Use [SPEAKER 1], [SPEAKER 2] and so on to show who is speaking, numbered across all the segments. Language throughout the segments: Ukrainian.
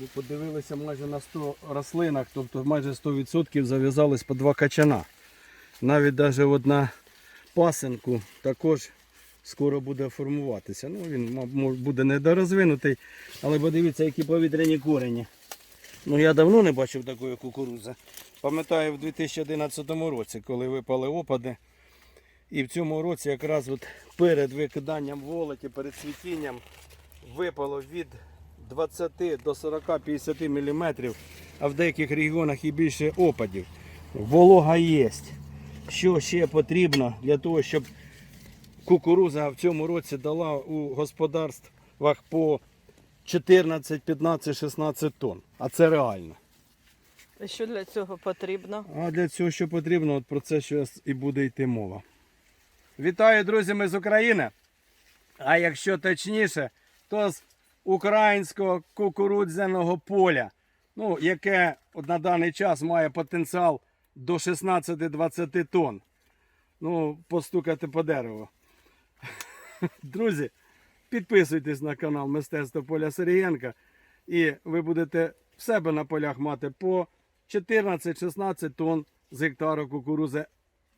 [SPEAKER 1] Ми подивилися майже на 100 рослинах, тобто майже 100% зав'язались по два качана. Навіть навіть одна пасенку також скоро буде формуватися. Ну, він буде недорозвинутий, але подивіться, які повітряні корені. Ну я давно не бачив такої кукурудзи. Пам'ятаю в 2011 році, коли випали опади. І в цьому році якраз от перед викиданням волоті, перед цвітінням випало від 20 до 40-50 мм, а в деяких регіонах і більше опадів. Волога є. Що ще потрібно для того, щоб кукуруза в цьому році дала у господарствах по 14, 15, 16 тонн. А це реально.
[SPEAKER 2] І Що для цього потрібно?
[SPEAKER 1] А для цього що потрібно, от про це зараз і буде йти мова. Вітаю, друзі, ми з України. А якщо точніше, то з українського кукурудзяного поля, ну, яке от на даний час має потенціал до 16-20 тонн. Ну, постукати по дереву. Друзі, підписуйтесь на канал Мистецтво Поля Сергієнка, і ви будете в себе на полях мати по 14-16 тонн з гектару кукурузи.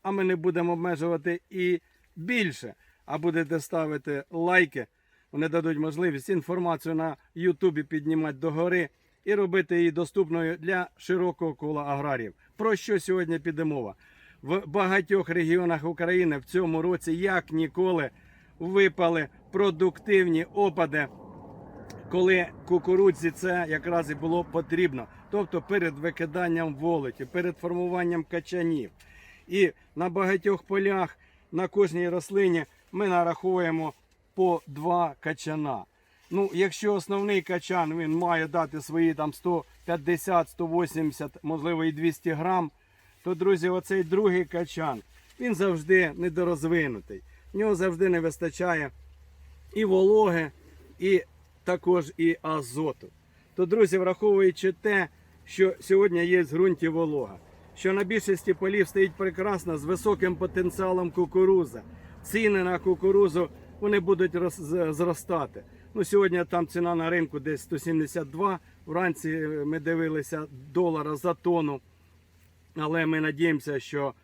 [SPEAKER 1] А ми не будемо обмежувати і більше. А будете ставити лайки. Вони дадуть можливість інформацію на Ютубі піднімати догори і робити її доступною для широкого кола аграріїв. Про що сьогодні піде мова? В багатьох регіонах України в цьому році, як ніколи, випали продуктивні опади коли кукурудзі це якраз і було потрібно. Тобто перед викиданням волоті, перед формуванням качанів. І на багатьох полях на кожній рослині ми нараховуємо по два качана. Ну, якщо основний качан він має дати свої там 150, 180, можливо і 200 грам, то, друзі, оцей другий качан, він завжди недорозвинутий. В нього завжди не вистачає і вологи, і також і азоту. То, друзі, враховуючи те, що сьогодні є в ґрунті волога, що на більшості полів стоїть прекрасно з високим потенціалом кукуруза. Ціни на кукурузу вони будуть зростати. Ну, сьогодні там ціна на ринку десь 172. Вранці ми дивилися долара за тонну. Але ми надіємося, що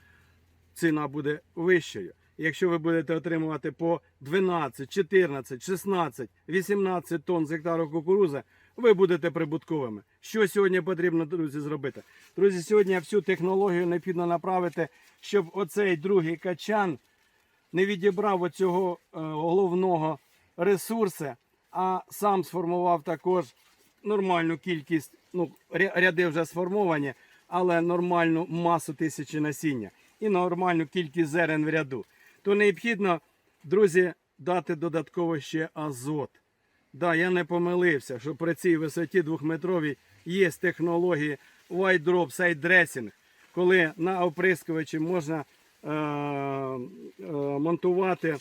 [SPEAKER 1] ціна буде вищою. Якщо ви будете отримувати по 12, 14, 16, 18 тонн з гектару кукурузи, ви будете прибутковими. Що сьогодні потрібно, друзі, зробити? Друзі, сьогодні всю технологію необхідно направити, щоб оцей другий качан не відібрав оцього е, головного ресурсу, а сам сформував також нормальну кількість, ну, ряди вже сформовані, але нормальну масу тисячі насіння і нормальну кількість зерен в ряду. То необхідно, друзі, дати додатково ще азот. Да, я не помилився, що при цій висоті двохметровій є технології white drop side dressing, коли на оприскувачі можна монтувати е,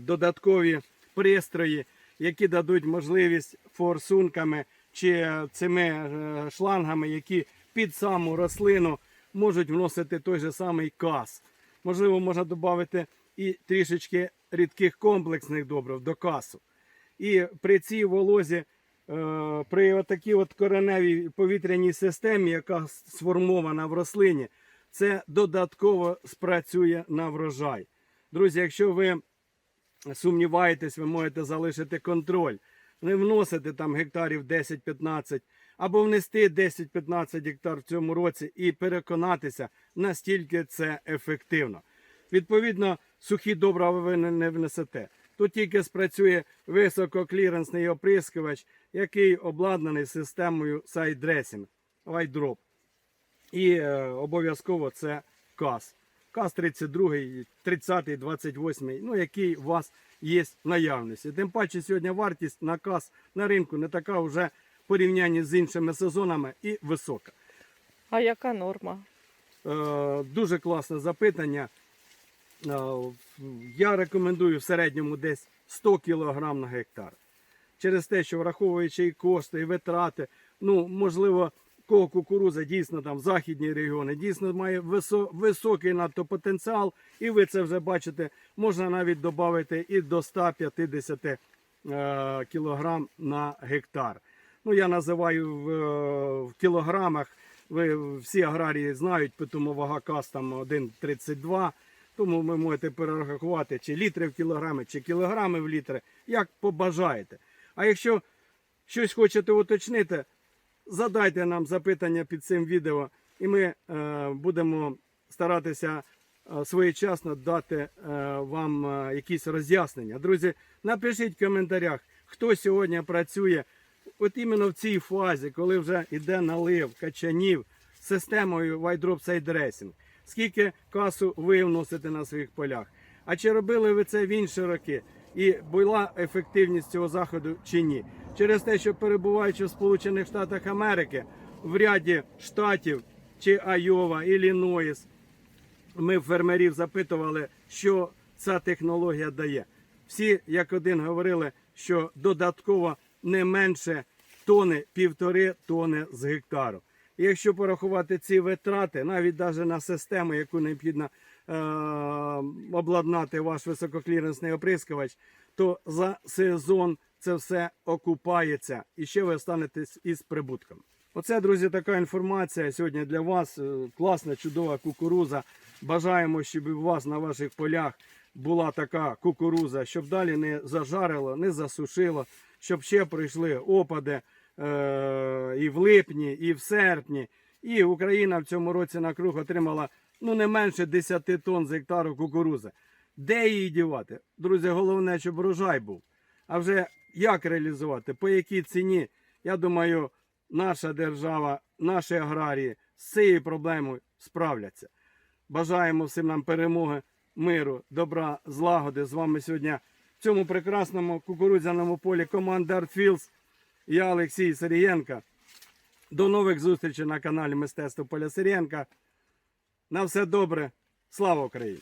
[SPEAKER 1] додаткові пристрої, які дадуть можливість форсунками чи цими е, шлангами, які під саму рослину можуть вносити той же самий кас. Можливо, можна додати і трішечки рідких комплексних добрив до касу. І при цій волозі, е, при отакій от кореневій повітряній системі, яка сформована в рослині, це додатково спрацює на врожай. Друзі, якщо ви сумніваєтесь, ви можете залишити контроль. Не вносити там гектарів 10-15, або внести 10-15 гектар в цьому році і переконатися, настільки це ефективно. Відповідно, сухі добрива ви не- не внесете. Тут тільки спрацює висококліренсний оприскувач, який обладнаний системою сайдресінг, White І е, обов'язково це КАС. КАС 32, 30, 28, ну який у вас є в наявності. Тим паче сьогодні вартість на КАС на ринку не така вже в порівнянні з іншими сезонами і висока.
[SPEAKER 2] А яка норма?
[SPEAKER 1] Е, дуже класне запитання. Е, я рекомендую в середньому десь 100 кг на гектар. Через те, що враховуючи і кошти, і витрати, ну, можливо, кого кукуруза дійсно там західні регіони, дійсно має високий надто потенціал, і ви це вже бачите, можна навіть додати і до 150 е, кг на гектар. Ну, я називаю в, в кілограмах. Ви всі аграрії знають, тому вага каз там 1,32. Тому ви можете перерахувати чи літри в кілограми, чи кілограми в літри, як побажаєте. А якщо щось хочете уточнити, задайте нам запитання під цим відео, і ми е, будемо старатися е, своєчасно дати е, вам якісь роз'яснення. Друзі, напишіть в коментарях, хто сьогодні працює от іменно в цій фазі, коли вже йде налив качанів системою White Side Dressing. Скільки касу ви вносите на своїх полях? А чи робили ви це в інші роки? І була ефективність цього заходу чи ні? Через те, що перебуваючи в Сполучених Штатах Америки, в ряді штатів чи Айова, Іллінойс, ми фермерів запитували, що ця технологія дає. Всі як один говорили, що додатково не менше тони, півтори тони з гектару. Якщо порахувати ці витрати, навіть навіть на систему, яку необхідно е- обладнати ваш висококліренсний оприскувач, то за сезон це все окупається і ще ви останетесь із прибутком. Оце, друзі, така інформація сьогодні для вас. Е, Класна, чудова кукуруза. Бажаємо, щоб у вас на ваших полях була така кукуруза, щоб далі не зажарило, не засушило, щоб ще прийшли опади е- і в липні, і в серпні. І Україна в цьому році на круг отримала ну не менше 10 тонн з гектару кукурузи. Де її дівати? Друзі, головне, щоб врожай був. А вже як реалізувати, по якій ціні, я думаю, наша держава, наші аграрії з цією проблемою справляться. Бажаємо всім нам перемоги, миру, добра, злагоди. З вами сьогодні в цьому прекрасному кукурудзяному полі команда Артфілс. Я Олексій Сирієнко. До нових зустрічей на каналі Мистецтво Поля Сирієнка. На все добре. Слава Україні!